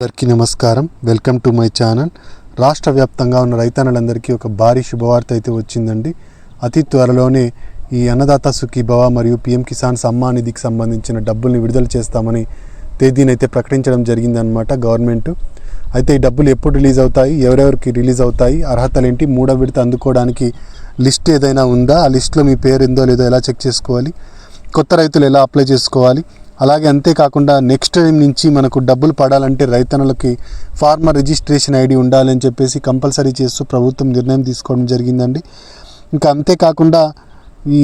అందరికీ నమస్కారం. Welcome to my channel. రాష్ట్ర వ్యాప్తంగా ఉన్న రైతన్నలందరికీ ఒక భారీ శుభవార్త అయితే వచ్చిందండి. అతి త్వరలోనే ఈ అన్నదాత సుఖీభవ మరియు పిఎం కిసాన్ సమ్మాన్ నిధికి సంబంధించిన డబ్బుల్ని విడుదల చేస్తామని తేదీని అయితే ప్రకటించడం జరిగిందనమాట గవర్నమెంట్. అయితే ఈ డబ్బులు ఎప్పుడు రిలీజ్ అవుతాయి? ఎవరెవరికి రిలీజ్ అవుతాయి? అర్హతలు ఏంటి మూడో విడత అందుకోవడానికి లిస్ట్ ఏదైనా ఉందా? ఆ లిస్ట్లో మీ పేరు ఉందో లేదో ఎలా చెక్ చేసుకోవాలి? కొత్త రైతులు ఎలా అప్లై చేసుకోవాలి? అలాగే అంతేకాకుండా నెక్స్ట్ టైం నుంచి మనకు డబ్బులు పడాలంటే రైతన్నలకి ఫార్మర్ రిజిస్ట్రేషన్ ఐడి ఉండాలని చెప్పేసి కంపల్సరీ చేస్తూ ప్రభుత్వం నిర్ణయం తీసుకోవడం జరిగిందండి. ఇంకా అంతేకాకుండా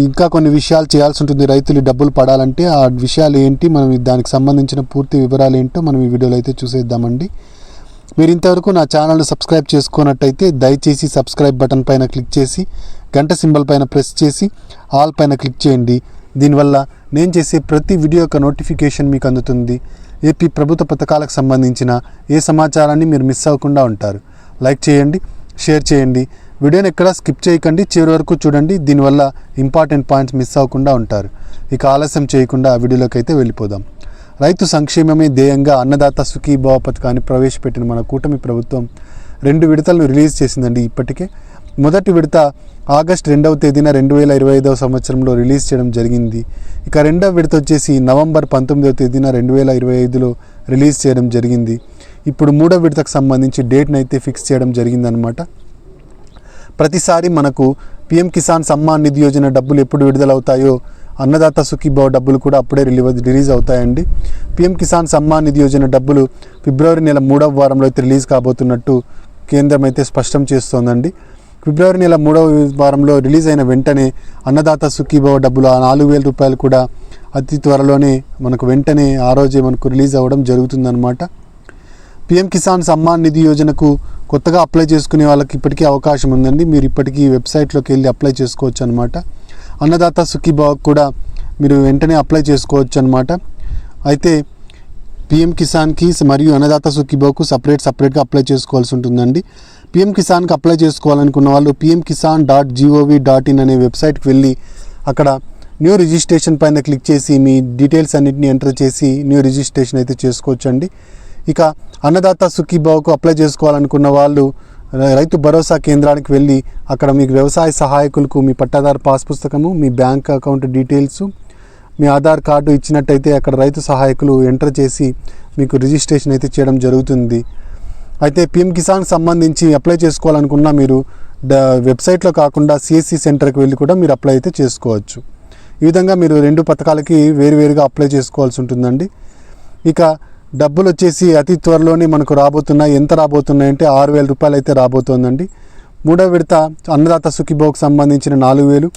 ఇంకా కొన్ని విషయాలు చేయాల్సి ఉంటుంది రైతులు డబ్బులు పడాలంటే ఆ విషయాలు ఏంటి మనం దానికి సంబంధించిన పూర్తి వివరాలు ఏంటో మనం ఈ వీడియోలో అయితే చూసేద్దామండి. మీరు ఇంతవరకు నా ఛానల్ని సబ్స్క్రైబ్ చేసుకున్నట్టయితే దయచేసి సబ్స్క్రైబ్ బటన్ పైన క్లిక్ చేసి గంట సింబల్ పైన ప్రెస్ చేసి ఆల్ పైన క్లిక్ చేయండి. దీనివల్ల నేను చేసే ప్రతి వీడియో యొక్క నోటిఫికేషన్ మీకు అందుతుంది. ఏపీ ప్రభుత్వ పథకాలకు సంబంధించిన ఏ సమాచారాన్ని మీరు మిస్ అవ్వకుండా ఉంటారు. లైక్ చేయండి షేర్ చేయండి. వీడియోని ఎక్కడ స్కిప్ చేయకండి. చివరి వరకు చూడండి. దీనివల్ల ఇంపార్టెంట్ పాయింట్స్ మిస్ అవ్వకుండా ఉంటారు. ఇక ఆలస్యం చేయకుండా ఆ వీడియోలోకి అయితే వెళ్ళిపోదాం. రైతు సంక్షేమమే ధ్యేయంగా అన్నదాత సుఖీభావ పథకాన్ని ప్రవేశపెట్టిన మన కూటమి ప్రభుత్వం రెండు విడతలను రిలీజ్ చేసిందండి ఇప్పటికే. మొదటి విడత ఆగస్ట్ రెండవ తేదీన రెండు వేల ఇరవై ఐదవ సంవత్సరంలో రిలీజ్ చేయడం జరిగింది. ఇక రెండవ విడత వచ్చేసి నవంబర్ పంతొమ్మిదవ తేదీన రెండు వేల ఇరవై ఐదులో రిలీజ్ చేయడం జరిగింది. ఇప్పుడు మూడవ విడతకు సంబంధించి డేట్ని అయితే ఫిక్స్ చేయడం జరిగిందనమాట ప్రతిసారి మనకు పిఎం కిసాన్ సమ్మాన్ నిధి యోజన డబ్బులు ఎప్పుడు విడుదలవుతాయో అన్నదాత సుఖీభావ డబ్బులు కూడా అప్పుడే రిలీవ్ రిలీజ్ అవుతాయండి. పిఎం కిసాన్ సమ్మాన్ నిధి యోజన డబ్బులు ఫిబ్రవరి నెల మూడవ వారంలో అయితే రిలీజ్ కాబోతున్నట్టు కేంద్రం అయితే స్పష్టం చేస్తోందండి. ఫిబ్రవరి నెల మూడవ వారంలో రిలీజ్ అయిన వెంటనే అన్నదాత సుఖీభవ డబ్బులు ఆ నాలుగు వేల రూపాయలు కూడా అతి త్వరలోనే మనకు వెంటనే ఆ రోజే మనకు రిలీజ్ అవ్వడం జరుగుతుందన్నమాట. పిఎం కిసాన్ సమ్మాన్ నిధి యోజనకు కొత్తగా అప్లై చేసుకునే వాళ్ళకి ఇప్పటికీ అవకాశం ఉందండి. మీరు ఇప్పటికీ వెబ్సైట్లోకి వెళ్ళి అప్లై చేసుకోవచ్చు అనమాట అన్నదాత సుఖీభావకు కూడా మీరు వెంటనే అప్లై చేసుకోవచ్చు అనమాట అయితే పిఎం కిసాన్కి మరియు అన్నదాత సుఖీభావకు సపరేట్ సపరేట్గా అప్లై చేసుకోవాల్సి ఉంటుందండి. పిఎం కిసాన్కి అప్లై చేసుకోవాలనుకున్న వాళ్ళు PM Kisan dot G O V dot in అనే వెబ్సైట్కి వెళ్ళి అక్కడ న్యూ రిజిస్ట్రేషన్ పైన క్లిక్ చేసి మీ డీటెయిల్స్ అన్నింటినీ ఎంటర్ చేసి న్యూ రిజిస్ట్రేషన్ అయితే చేసుకోవచ్చండి. ఇక అన్నదాత సుఖీభావకు అప్లై చేసుకోవాలనుకున్న వాళ్ళు రైతు భరోసా కేంద్రానికి వెళ్ళి అక్కడ మీకు వ్యవసాయ సహాయకులకు మీ పట్టాదారు పాస్ పుస్తకము మీ బ్యాంక్ అకౌంట్ డీటెయిల్స్ మీ ఆధార్ కార్డు ఇచ్చినట్టయితే అక్కడ రైతు సహాయకులు ఎంటర్ చేసి మీకు రిజిస్ట్రేషన్ అయితే చేయడం జరుగుతుంది. అయితే పిఎం కిసాన్ సంబంధించి అప్లై చేసుకోవాలనుకున్నా మీరు ద వెబ్సైట్లో కాకుండా సిఎస్సి సెంటర్కి వెళ్ళి కూడా మీరు అప్లై అయితే చేసుకోవచ్చు. ఈ విధంగా మీరు రెండు పథకాలకి వేరువేరుగా అప్లై చేసుకోవాల్సి ఉంటుందండి. ఇక డబ్బులు వచ్చేసి అతి త్వరలోనే మనకు రాబోతున్నాయి. ఎంత రాబోతున్నాయంటే ఆరు వేల రూపాయలు అయితే రాబోతోందండి. మూడో విడత అన్నదాత సుఖీభోగ్ సంబంధించిన నాలుగు వేలు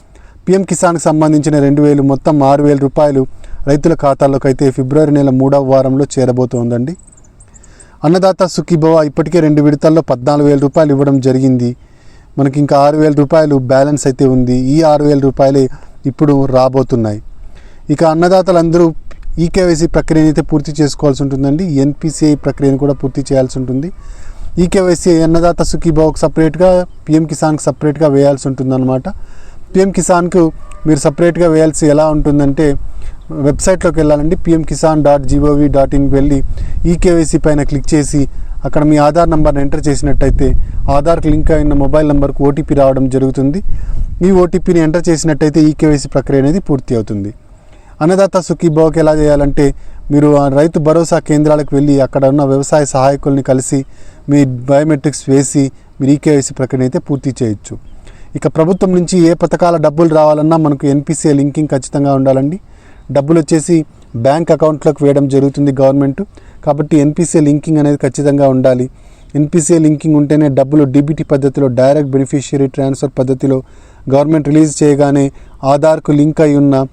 పిఎం కిసాన్కి సంబంధించిన రెండు వేలు మొత్తం ఆరు వేల రూపాయలు రైతుల ఖాతాలోకి అయితే ఫిబ్రవరి నెల మూడవ వారంలో చేరబోతోందండి. అన్నదాత సుఖీభవ ఇప్పటికే రెండు విడతల్లో పద్నాలుగు వేల రూపాయలు ఇవ్వడం జరిగింది. మనకి ఇంకా ఆరు వేల రూపాయలు బ్యాలెన్స్ అయితే ఉంది. ఈ ఆరు వేల రూపాయలే ఇప్పుడు రాబోతున్నాయి. ఇక అన్నదాతలందరూ ఈకేవైసీ ప్రక్రియను అయితే పూర్తి చేసుకోవాల్సి ఉంటుందండి. ఎన్పిసిఐ ప్రక్రియను కూడా పూర్తి చేయాల్సి ఉంటుంది. ఈకేవైసీ అన్నదాత సుఖీభావకు సపరేట్గా పిఎం కిసాన్కి సపరేట్గా వేయాల్సి ఉంటుందన్నమాట. పిఎం కిసాన్కు మీరు సపరేట్గా వేయాల్సి ఎలా ఉంటుందంటే వెబ్సైట్లోకి వెళ్ళాలండి. PM Kisan dot G O V dot ఇన్కి వెళ్ళి ఈకేవైసీ పైన క్లిక్ చేసి అక్కడ మీ ఆధార్ నెంబర్ని ఎంటర్ చేసినట్టయితే ఆధార్కి లింక్ అయిన మొబైల్ నెంబర్కు ఓటీపీ రావడం జరుగుతుంది. ఈ ఓటీపీని ఎంటర్ చేసినట్టయితే ఈకేవైసీ ప్రక్రియ అనేది పూర్తి అవుతుంది. అన్నదాత సుఖీభావకి ఎలా చేయాలంటే మీరు ఆ రైతు భరోసా కేంద్రాలకు వెళ్ళి అక్కడ ఉన్న వ్యవసాయ సహాయకుల్ని కలిసి మీ బయోమెట్రిక్స్ వేసి మీరు ఈకేవైసీ ప్రక్రియ అయితే పూర్తి చేయొచ్చు. ఇక ప్రభుత్వం నుంచి ఏ పథకాల డబ్బులు రావాలన్నా మనకు ఎన్పిసిఐ లింకింగ్ ఖచ్చితంగా ఉండాలండి. డబ్బులు వచ్చేసి బ్యాంక్ అకౌంట్లోకి వేయడం జరుగుతుంది గవర్నమెంట్. కాబట్టి ఎన్పిసిఐ లింకింగ్ అనేది ఖచ్చితంగా ఉండాలి. ఎన్పిసిఐ లింకింగ్ ఉంటేనే డబ్బులు డీబీటీ పద్ధతిలో డైరెక్ట్ బెనిఫిషియరీ ట్రాన్స్ఫర్ పద్ధతిలో గవర్నమెంట్ రిలీజ్ చేయగానే ఆధార్కు లింక్ అయి ఉన్న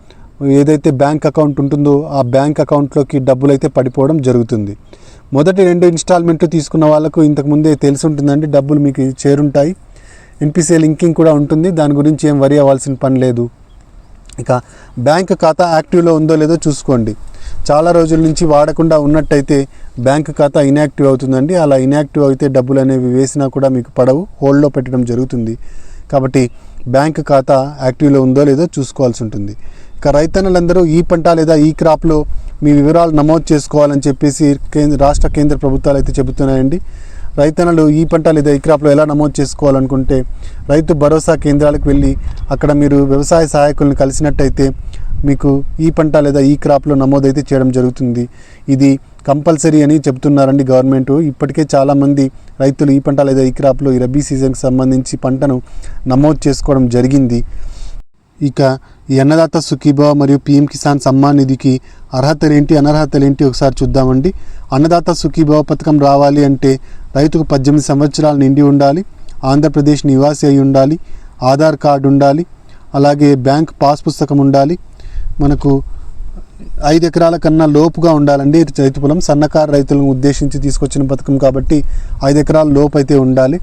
ఏదైతే బ్యాంక్ అకౌంట్ ఉంటుందో ఆ బ్యాంక్ అకౌంట్లోకి డబ్బులు అయితే పడిపోవడం జరుగుతుంది. మొదటి రెండు ఇన్స్టాల్మెంట్లు తీసుకున్న వాళ్ళకు ఇంతకుముందే తెలిసి ఉంటుందండి డబ్బులు మీకు చేరుంటాయి. ఎన్పిసిఐ లింకింగ్ కూడా ఉంటుంది. దాని గురించి ఏం వరి అవ్వాల్సిన పని లేదు. ఇక బ్యాంక్ ఖాతా యాక్టివ్లో ఉందో లేదో చూసుకోండి. చాలా రోజుల నుంచి వాడకుండా ఉన్నట్టయితే బ్యాంక్ ఖాతా ఇన్యాక్టివ్ అవుతుందండి. అలా ఇన్యాక్టివ్ అయితే డబ్బులు అనేవి వేసినా కూడా మీకు పడవు. హోల్డ్లో పెట్టడం జరుగుతుంది. కాబట్టి బ్యాంక్ ఖాతా యాక్టివ్లో ఉందో లేదో చూసుకోవాల్సి ఉంటుంది. ఇక రైతన్నలందరూ ఈ పంట లేదా ఈ క్రాప్లో మీ వివరాలు నమోదు చేసుకోవాలని చెప్పేసి కేంద్ర రాష్ట్ర కేంద్ర ప్రభుత్వాలు అయితే చెబుతున్నాయండి. రైతన్నలు ఈ పంట లేదా ఈ క్రాప్లో ఎలా నమోదు చేసుకోవాలనుకుంటే రైతు భరోసా కేంద్రాలకు వెళ్ళి అక్కడ మీరు వ్యవసాయ సహాయకులను కలిసినట్టయితే మీకు ఈ పంట లేదా ఈ క్రాప్లో నమోదైతే చేయడం జరుగుతుంది. ఇది కంపల్సరీ అని చెప్తున్నారండి గవర్నమెంట్. ఇప్పటికే చాలామంది రైతులు ఈ పంట లేదా ఈ క్రాప్లో ఈ రబీ సీజన్కి సంబంధించి పంటను నమోదు చేసుకోవడం జరిగింది. ఇక ఈ అన్నదాత సుఖీభావ మరియు పిఎం కిసాన్ సమ్మాన్ నిధికి అర్హతలు ఏంటి అనర్హతలు ఏంటి ఒకసారి చూద్దామండి. అన్నదాత సుఖీభావ పథకం రావాలి అంటే రైతుకు పద్దెనిమిది సంవత్సరాలు నిండి ఉండాలి ఆంధ్రప్రదేశ్ నివాసి అయి ఉండాలి ఆధార్ కార్డు ఉండాలి అలాగే బ్యాంక్ పాస్ పుస్తకం ఉండాలి. మనకు ఐదు ఎకరాల కన్నా లోపుగా ఉండాలండి. రైతు పొలం. సన్నకారు రైతులను ఉద్దేశించి తీసుకొచ్చిన పథకం కాబట్టి ఐదు ఎకరాల లోపు అయితే ఉండాలి.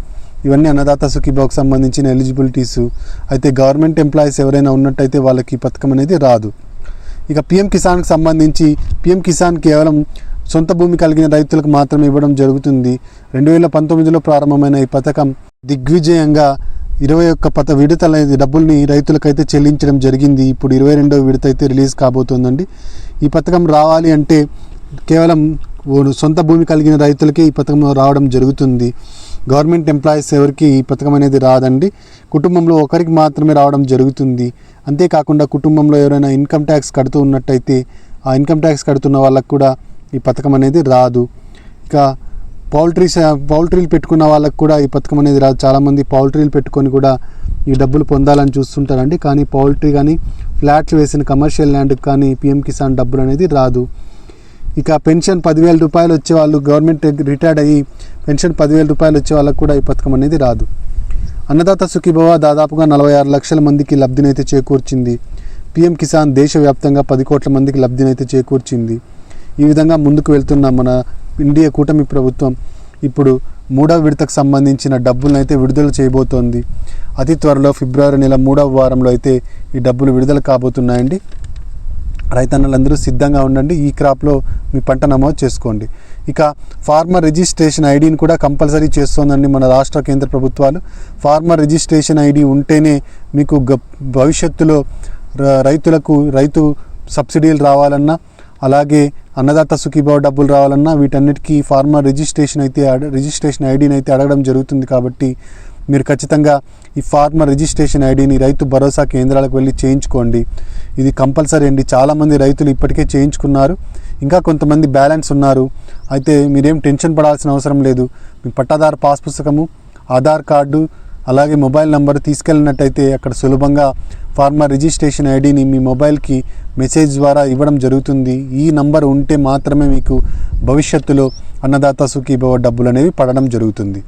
ఇవన్నీ అన్నదాత సుఖీబాకు సంబంధించిన ఎలిజిబిలిటీస్. అయితే గవర్నమెంట్ ఎంప్లాయీస్ ఎవరైనా ఉన్నట్టయితే వాళ్ళకి ఈ పథకం అనేది రాదు. ఇక పిఎం కిసాన్కి సంబంధించి పిఎం కిసాన్ కేవలం సొంత భూమి కలిగిన రైతులకు మాత్రమే ఇవ్వడం జరుగుతుంది. రెండు వేల పంతొమ్మిదిలో ప్రారంభమైన ఈ పథకం దిగ్విజయంగా ఇరవై ఒక్క పత విడతల డబ్బుల్ని రైతులకైతే చెల్లించడం జరిగింది. ఇప్పుడు ఇరవై రెండవ విడత అయితే రిలీజ్ కాబోతోందండి. ఈ పథకం రావాలి అంటే కేవలం సొంత భూమి కలిగిన రైతులకే ఈ పథకం రావడం జరుగుతుంది. గవర్నమెంట్ ఎంప్లాయీస్ ఎవరికి ఈ పథకం అనేది రాదండి. కుటుంబంలో ఒకరికి మాత్రమే రావడం జరుగుతుంది. అంతేకాకుండా కుటుంబంలో ఎవరైనా ఇన్కమ్ ట్యాక్స్ కడుతూ ఉన్నట్టయితే ఆ ఇన్కమ్ ట్యాక్స్ కడుతున్న వాళ్ళకు కూడా ఈ పథకం అనేది రాదు. ఇక పౌల్ట్రీ పౌల్ట్రీలు పెట్టుకున్న వాళ్ళకు కూడా ఈ పథకం అనేది రాదు. చాలామంది పౌల్ట్రీలు పెట్టుకొని కూడా ఈ డబ్బులు పొందాలని చూస్తుంటారండి. కానీ పౌల్ట్రీ కానీ ఫ్లాట్లు వేసిన కమర్షియల్ ల్యాండ్కి కానీ పిఎం కిసాన్ డబ్బులు అనేది రాదు. ఇక పెన్షన్ పదివేల రూపాయలు వచ్చే వాళ్ళు గవర్నమెంట్ రిటైర్డ్ అయ్యి పెన్షన్ పదివేల రూపాయలు వచ్చే వాళ్ళకు కూడా ఈ పథకం అనేది రాదు. అన్నదాత సుఖీభవ దాదాపుగా నలభై ఆరు లక్షల మందికి లబ్ధినైతే చేకూర్చింది. పిఎం కిసాన్ దేశవ్యాప్తంగా పది కోట్ల మందికి లబ్ధినైతే చేకూర్చింది. ఈ విధంగా ముందుకు వెళ్తున్న మన ఇండియా కూటమి ప్రభుత్వం ఇప్పుడు మూడవ విడతకు సంబంధించిన డబ్బులను అయితే విడుదల చేయబోతోంది. అతి త్వరలో ఫిబ్రవరి నెల మూడవ వారంలో అయితే ఈ డబ్బులు విడుదల కాబోతున్నాయండి. రైతన్నలందరూ సిద్ధంగా ఉండండి. ఈ క్రాప్లో మీ పంట నమోదు చేసుకోండి. ఇక ఫార్మర్ రిజిస్ట్రేషన్ ఐడిని కూడా కంపల్సరీ చేస్తోందండి మన రాష్ట్ర కేంద్ర ప్రభుత్వాలు. ఫార్మర్ రిజిస్ట్రేషన్ ఐడి ఉంటేనే మీకు గ- భవిష్యత్తులో రైతులకు రైతు సబ్సిడీలు రావాలన్నా అలాగే అన్నదాత సుఖీభావ డబ్బులు రావాలన్నా వీటన్నిటికీ ఫార్మర్ రిజిస్ట్రేషన్ అయితే రిజిస్ట్రేషన్ ఐడిని అయితే అడగడం జరుగుతుంది కాబట్టి మీరు ఖచ్చితంగా ఈ ఫార్మర్ రిజిస్ట్రేషన్ ఐడిని రైతు భరోసా కేంద్రాలకు వెళ్ళి చేయించుకోండి. ఇది కంపల్సరీ అండి. చాలామంది రైతులు ఇప్పటికే చేయించుకున్నారు. ఇంకా కొంతమంది బ్యాలెన్స్ ఉన్నారు. అయితే మీరేం టెన్షన్ పడాల్సిన అవసరం లేదు. మీ పట్టాదారు పాస్ పుస్తకము ఆధార్ కార్డు అలాగే మొబైల్ నంబర్ తీసుకెళ్ళినట్టయితే అక్కడ సులభంగా ఫార్మర్ రిజిస్ట్రేషన్ ఐడిని మీ మొబైల్కి మెసేజ్ ద్వారా ఇవ్వడం జరుగుతుంది. ఈ నంబర్ ఉంటే మాత్రమే మీకు భవిష్యత్తులో అన్నదాత సుఖీభవ డబ్బులు అనేవి పడడం జరుగుతుంది.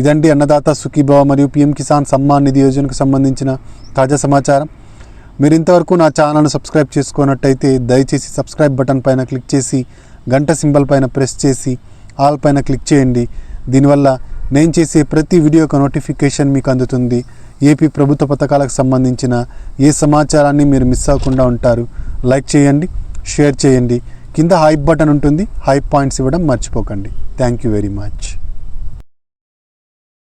ఇదండి అన్నదాత సుఖీభవ మరియు పిఎం కిసాన్ సమ్మాన్ నిధి యోజనకు సంబంధించిన తాజా సమాచారం. మీరు ఇంతవరకు నా ఛానల్ను సబ్స్క్రైబ్ చేసుకున్నట్టయితే దయచేసి సబ్స్క్రైబ్ బటన్ పైన క్లిక్ చేసి గంట సింబల్ పైన ప్రెస్ చేసి ఆల్ పైన క్లిక్ చేయండి. దీనివల్ల నేను చేసే ప్రతి వీడియో యొక్క నోటిఫికేషన్ మీకు అందుతుంది. ఏపీ ప్రభుత్వ పథకాలకు సంబంధించిన ఏ సమాచారాన్ని మీరు మిస్ అవ్వకుండా ఉంటారు లైక్ చేయండి షేర్ చేయండి. కింద హైప్ బటన్ ఉంటుంది. హైప్ పాయింట్స్ ఇవ్వడం మర్చిపోకండి. Thank you very much.